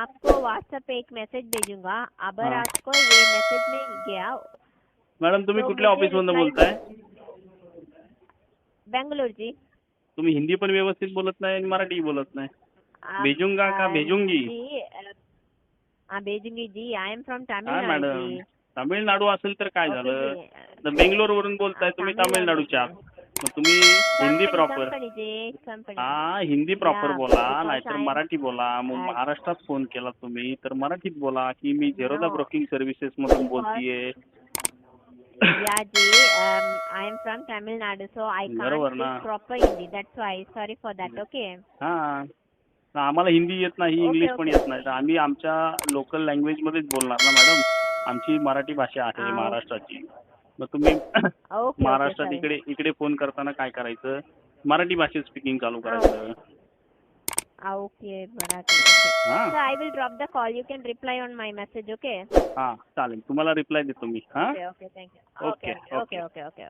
आपको व्हाट्सएप पे एक मैसेज भेजूंगा। अगर हाँ. आपको ये मैसेज में गया। मॅडम तुम्ही तो कुठल्या ऑफिसमधून reply बोलताय बेंगलोर जी। तुम्ही हिंदी पण व्यवस्थित बोलत नाही आणि मराठी बोलत नाही. भेजूंगा का? भेजूंगी? हाँ भेजूंगी जी. I am from Tamil Nadu madam Tamil Nadu असेल तर काय झालं? जी. तर बेंगलोरवरून बोलताय तुम्ही तामिळनाडू. तामिळनाडूच्या. मग तुम्ही हिंदी प्रॉपर हा हिंदी प्रॉपर बोला नाहीतर मराठी बोला मग महाराष्ट्रात फोन केला तुम्ही तर मराठीत बोला की मी झेरोदा. ब्रोकिंग सर्व्हिसेस मधून बोलतीये from Tamil Nadu, so I can't बरोबर ना. proper Hindi. That's why. Sorry for that. Okay. हा आम्हाला हिंदी येत नाही इंग्लिश पण. येत नाही तर आम्ही आमच्या लोकल लँग्वेज मध्येच बोलणार ना मॅडम आमची मराठी भाषा आहे. महाराष्ट्राची मग तुम्ही महाराष्ट्रात इकडे इकडे फोन करताना काय करायचं? मराठी भाषेत स्पीकिंग चालू करायचं. Okay Marathi I will drop the call you can reply on my message okay हा चालेल. तुम्हाला रिप्लाय देतो मी. हा? Okay thank you okay okay okay okay